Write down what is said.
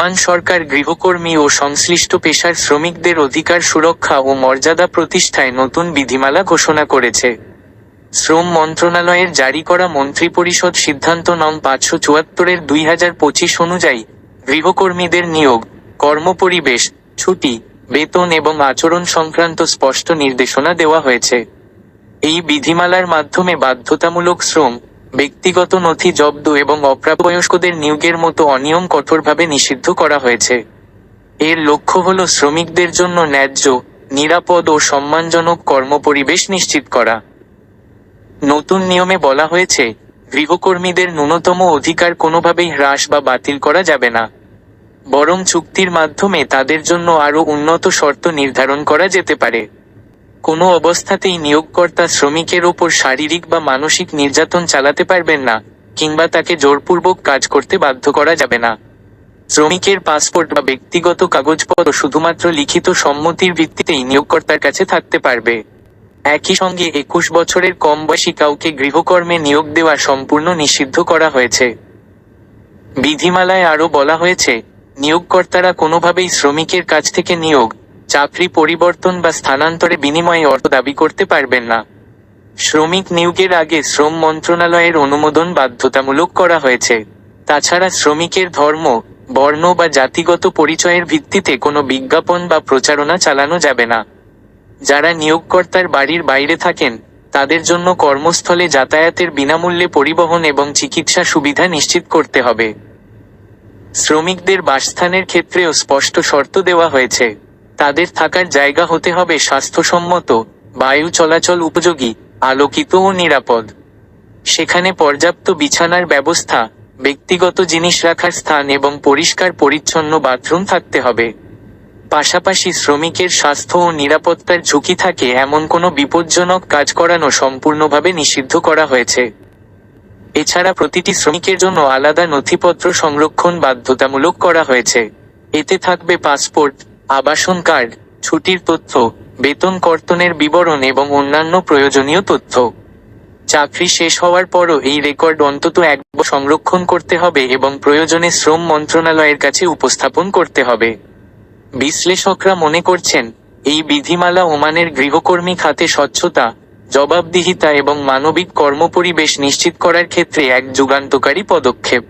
Oman সরকার গৃহকর্মী ও সংশ্লিষ্ট পেশার শ্রমিকদের অধিকার সুরক্ষা ও মর্যাদা প্রতিষ্ঠায় নতুন বিধিমালা ঘোষণা করেছে। শ্রম মন্ত্রণালয়ের জারি করা মন্ত্রিপরিষদ সিদ্ধান্ত নং পাঁচশো চুয়াত্তরের দুই হাজার পঁচিশ অনুযায়ী গৃহকর্মীদের নিয়োগ, কর্মপরিবেশ, ছুটি, বেতন এবং আচরণ সংক্রান্ত স্পষ্ট নির্দেশনা দেওয়া হয়েছে। এই বিধিমালার মাধ্যমে বাধ্যতামূলক শ্রম ব্যক্তিগত নথি জব্দ এবং অপ্রাপ্তবয়স্কদের নিয়োগের মতো অনিয়ম কঠোরভাবে নিষিদ্ধ করা হয়েছে। এর লক্ষ্য হল শ্রমিকদের জন্য ন্যায্য, নিরাপদ ও সম্মানজনক কর্মপরিবেশ নিশ্চিত করা। নতুন নিয়মে বলা হয়েছে, গৃহকর্মীদের ন্যূনতম অধিকার কোনোভাবেই হ্রাস বা বাতিল করা যাবে না। বরং চুক্তির মাধ্যমে তাদের জন্য আরও উন্নত শর্ত নির্ধারণ করা যেতে পারে। কোনো অবস্থাতেই নিয়োগকর্তা শ্রমিকের ওপর শারীরিক বা মানসিক নির্যাতন চালাতে পারবেন না, কিংবা তাকে জোরপূর্বক কাজ করতে বাধ্য করা যাবে না। শ্রমিকের পাসপোর্ট বা ব্যক্তিগত কাগজপত্র শুধুমাত্র লিখিত সম্মতির ভিত্তিতেই নিয়োগকর্তার কাছে থাকতে পারবে। একই সঙ্গে একুশ বছরের কম বয়সী কাউকে গৃহকর্মে নিয়োগ দেওয়া সম্পূর্ণ নিষিদ্ধ করা হয়েছে। বিধিমালায় আরও বলা হয়েছে, নিয়োগকর্তারা কোনোভাবেই শ্রমিকের কাছ থেকে নিয়োগ চাকরি পরিবর্তন বা স্থানান্তরে বিনিময়ে অর্থ দাবি করতে পারবেন না। শ্রমিক নিয়োগের আগে শ্রম মন্ত্রণালয়ের অনুমোদন বাধ্যতামূলক করা হয়েছে। তাছাড়া শ্রমিকের ধর্ম, বর্ণ বা জাতিগত পরিচয়ের ভিত্তিতে কোনো বিজ্ঞাপন বা প্রচারণা চালানো যাবে না। যারা নিয়োগকর্তার বাড়ির বাইরে থাকেন, তাদের জন্য কর্মস্থলে যাতায়াতের বিনামূল্যে পরিবহন এবং চিকিৎসা সুবিধা নিশ্চিত করতে হবে। শ্রমিকদের বাসস্থানের ক্ষেত্রেও স্পষ্ট শর্ত দেওয়া হয়েছে। তাদের থাকার জায়গা হতে হবে স্বাস্থ্যসম্মত, বায়ু চলাচল উপযোগী, আলোকিত ও নিরাপদ। সেখানে পর্যাপ্ত বিছানার ব্যবস্থা, ব্যক্তিগত জিনিস রাখার স্থান এবং পরিষ্কার পরিচ্ছন্ন বাথরুম থাকতে হবে। পাশাপাশি শ্রমিকের স্বাস্থ্য ও নিরাপত্তার ঝুঁকি থাকে এমন কোনো বিপজ্জনক কাজ করানো সম্পূর্ণভাবে নিষিদ্ধ করা হয়েছে। এছাড়া প্রতিটি শ্রমিকের জন্য আলাদা নথিপত্র সংরক্ষণ বাধ্যতামূলক করা হয়েছে। এতে থাকবে পাসপোর্ট আবাসন কার্ড, ছুটির তথ্য, বেতন কর্তনের বিবরণ এবং অন্যান্য প্রয়োজনীয় তথ্য। চাকরি শেষ হওয়ার পরও এই রেকর্ড অন্তত এক সংরক্ষণ করতে হবে এবং প্রয়োজনে শ্রম মন্ত্রণালয়ের কাছে উপস্থাপন করতে হবে। বিশ্লেষকরা মনে করছেন, এই বিধিমালা ওমানের গৃহকর্মী খাতে স্বচ্ছতা, জবাবদিহিতা এবং মানবিক কর্মপরিবেশ নিশ্চিত করার ক্ষেত্রে এক যুগান্তকারী পদক্ষেপ।